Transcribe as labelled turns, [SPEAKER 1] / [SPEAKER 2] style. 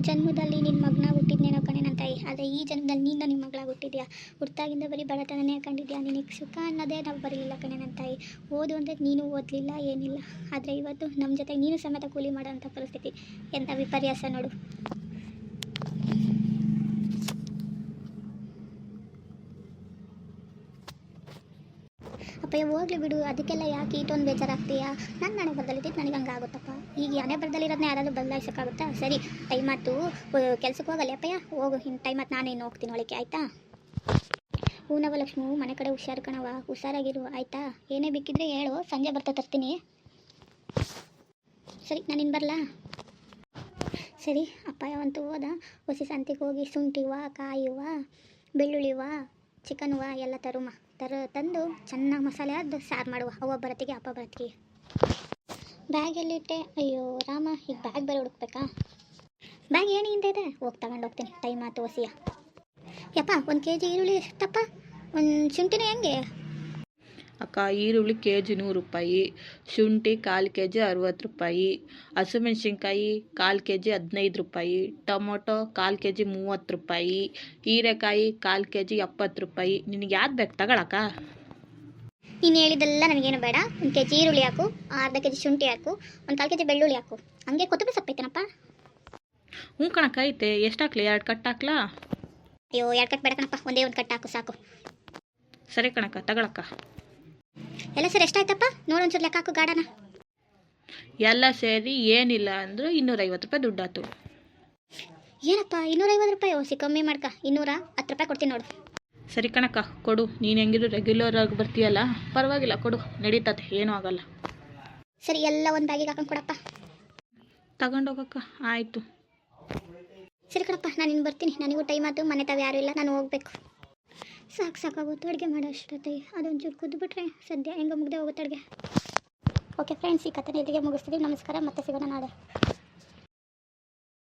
[SPEAKER 1] ಜನ್ಮದಲ್ಲಿ ನಿನ್ನ ಮಗ್ನಾಗ ಹುಟ್ಟಿದ್ನೇನೋ ಕಣೆ ನನ್ನ ತಾಯಿ. ಆದರೆ ಈ ಜನ್ಮದಲ್ಲಿ ನೀನು ನಿನ್ನ ಮಗಳಾಗಿ ಹುಟ್ಟಿದ್ಯಾ? ಹುಟ್ಟಾಗಿಂದ ಬರೀ ಬಡತನನೇ ಕಂಡಿದ್ಯಾ? ನಿನಗೆ ಸುಖ ಅನ್ನೋದೇ ನಾವು ಬರಲಿಲ್ಲ ಕಣೆ ನನ್ನ ತಾಯಿ. ಓದು ಅಂದರೆ ನೀನು ಓದಲಿಲ್ಲ, ಏನಿಲ್ಲ. ಆದರೆ ಇವತ್ತು ನಮ್ಮ ಜೊತೆ ನೀನು ಸಮೇತ ಕೂಲಿ ಮಾಡೋಂಥ ಪರಿಸ್ಥಿತಿ. ಎಂಥ ವಿಪರ್ಯಾಸ ನೋಡು. ಅಪ್ಪಯ್ಯ ಹೋಗ್ಲಿ ಬಿಡು, ಅದಕ್ಕೆಲ್ಲ ಯಾಕೆ ಇಷ್ಟೊಂದು ಬೇಜಾರಾಗ್ತೀಯಾ? ನನ್ನ ಮನೆ ಬರದಲ್ಲಿದ್ದು ನನಗೆ ಹಂಗೆ ಆಗುತ್ತಪ್ಪ ಈಗ ಹಣೆ ಬರ್ದಲ್ಲಿರೋದನ್ನ ಯಾರಾದರೂ ಬದಲಾಯಿಸೋಕ್ಕಾಗುತ್ತಾ? ಸರಿ ಟೈಮ್ ಆಯ್ತು. ಕೆಲ್ಸಕ್ಕೆ ಹೋಗಲ್ಲ ಅಪ್ಪಯ್ಯ. ಹೋಗು ಹಿಂಗೆ ಟೈಮ್ ಆಯ್ತು ನಾನೇನು ಹೋಗ್ತೀನಿ ಒಳಗೆ ಆಯಿತಾ? ಹೂನವ ಲಕ್ಷ್ಮಿ ಮನೆ ಕಡೆ ಹುಷಾರು ಕಣವ ಹುಷಾರಾಗಿರು, ಆಯಿತಾ? ಏನೇ ಬೇಕಿದ್ರೆ ಹೇಳು, ಸಂಜೆ ಬರ್ತಾ ತರ್ತೀನಿ. ಸರಿ ನಾನಿನ್ನು ಬರಲಾ? ಸರಿ, ಅಪ್ಪಯ್ಯ ಅಂತೂ ಹೋದ. ಹೊಸಿ ಸಂತಿಗೆ ಹೋಗಿ ಶುಂಠಿವ ಕಾಯುವ ಬೆಳ್ಳುಳ್ಳಿವ ಚಿಕನ್ವ ಎಲ್ಲ ತರುಮ. ತರ, ತಂದು ಚೆನ್ನಾಗಿ ಮಸಾಲೆ ಅದು ಸಾರು ಮಾಡುವ. ಅವ್ವ ಬರತ್ತಿಗೆ, ಅಪ್ಪ ಬರತ್ತಿಗೆ. ಬ್ಯಾಗ್ ಎಲ್ಲಿಟ್ಟೆ ಅಯ್ಯೋ, ರಾಮ ಈಗ ಬ್ಯಾಗ್ ಬೇರೆ ಹುಡುಕ್ಬೇಕಾ? ಬ್ಯಾಗ್ ಏನಿಂದ ಇದೆ? ಹೋಗಿ ತಗೊಂಡು ಹೋಗ್ತೀನಿ. ಟೈಮ್ ಆಯ್ತು ಹೊಸಿಯ ಯಪ್ಪ, ಒಂದು ಕೆ ಜಿ ಈರುಳ್ಳಿ ಎಷ್ಟಪ್ಪ? ಒಂದು ಶುಂಠಿನ ಹೆಂಗೆ?
[SPEAKER 2] ಅಕ್ಕ ಈರುಳ್ಳಿ ಕೆ ಜಿ ನೂರು ರೂಪಾಯಿ ಶುಂಠಿ ಕಾಲು ಕೆ ಜಿ ಅರವತ್ತು ರೂಪಾಯಿ ಹಸಿಮೆಣ್ಸಿನ್ಕಾಯಿ ಕಾಲು ಕೆ ಜಿ ಹದಿನೈದು ರೂಪಾಯಿ ಟೊಮೊಟೊ ಕಾಲು ಕೆ ಜಿ ಮೂವತ್ತು ರೂಪಾಯಿ ಹೀರೆಕಾಯಿ ಕಾಲು ಕೆ ಜಿ ಎಪ್ಪತ್ತು ರೂಪಾಯಿ. ನಿನಗೆ ಯಾವ್ದು ಬೇಕು ತಗೊಳಕ್ಕ
[SPEAKER 1] ನೀನು ಹೇಳಿದೆಲ್ಲ ನನಗೇನು ಬೇಡ. ಒಂದು ಕೆ ಜಿ ಈರುಳ್ಳಿ ಹಾಕು ಅರ್ಧ ಕೆ ಜಿ ಶುಂಠಿ ಹಾಕು ಒಂದು ಕಾಲು ಕೆ ಜಿ ಬೆಳ್ಳುಳ್ಳಿ ಹಾಕು. ಹಂಗೆ ಕೊತ್ತಂಬರಿ ಸೊಪ್ಪು ಐತೇನಪ್ಪ?
[SPEAKER 2] ಹ್ಞೂ ಕಣಕ್ಕ ಐತೆ. ಎಷ್ಟು ಹಾಕ್ಲಿ ಎರಡು ಕಟ್ ಹಾಕ್ಲಾ?
[SPEAKER 1] ಅಯ್ಯೋ ಎರಡು ಕಟ್ ಬೇಡ ಕಣಪ್ಪ. ಒಂದೇ ಒಂದು ಕಟ್ ಹಾಕು ಸಾಕು.
[SPEAKER 2] ಸರಿ ಕಣಕ್ಕ ತಗೊಳಕ್ಕ.
[SPEAKER 1] ಎಲ್ಲ ಸರ್ ಎಷ್ಟಾಯ್ತಪ್ಪ? ನೋಡೊಂಚೂರು ಲೆಕ್ಕ ಹಾಕು ಗಾಡನ.
[SPEAKER 2] ಎಲ್ಲ ಸೇರಿ ಏನಿಲ್ಲ ಅಂದ್ರೆ ಇನ್ನೂರೈವತ್ತು ರೂಪಾಯಿ ದುಡ್ಡಾತು
[SPEAKER 1] ಏನಪ್ಪ ಇನ್ನೂರೈವತ್ತು ರೂಪಾಯಿ? ಓಸಿ ಕಮ್ಮಿ ಮಾಡ್ಕ. ಇನ್ನೂರ? ಹತ್ತು ರೂಪಾಯಿ ಕೊಡ್ತೀನಿ ನೋಡು.
[SPEAKER 2] ಸರಿ ಕಣಕ್ಕ ಕೊಡು. ನೀನು ಹೆಂಗಿದ್ರು ರೆಗ್ಯುಲರ್ ಆಗಿ ಬರ್ತೀಯಲ್ಲ? ಪರವಾಗಿಲ್ಲ ಕೊಡು. ನಡೀತದೆ ಏನೂ ಆಗಲ್ಲ.
[SPEAKER 1] ಸರಿ ಎಲ್ಲ ಒಂದು ಬ್ಯಾಗಿಗೆ ಹಾಕೊಂಡು ಕೊಡಪ್ಪ.
[SPEAKER 2] ತಗೊಂಡೋಗಕ್ಕ ಆಯಿತು.
[SPEAKER 1] ಸರಿ ಕಣಪ್ಪ ನಾನು ಇನ್ನು ಬರ್ತೀನಿ. ನನಗೂ ಟೈಮ್ ಆಯ್ತು ಮನೆ ತಾವು ಯಾರೂ ಇಲ್ಲ ನಾನು ಹೋಗ್ಬೇಕು. ಸಾಕು ಸಾಕಾಗುತ್ತೆ ಅಡುಗೆ ಮಾಡೋ ಅಷ್ಟೊತ್ತಿಗೆ ಅದೊಂಚೂರು ಕುದ್ದುಬಿಟ್ರೆ ಸದ್ಯ ಹೆಂಗೆ ಮುಗ್ದೆ ಹೋಗುತ್ತೆ ಅಡುಗೆ. ಓಕೆ ಫ್ರೆಂಡ್ಸ್ ಈ ಕಥೆ ಇಲ್ಲಿಗೆ ಮುಗಿಸ್ತೀವಿ. ನಮಸ್ಕಾರ, ಮತ್ತೆ ಸಿಗೋಣ ನಾಳೆ.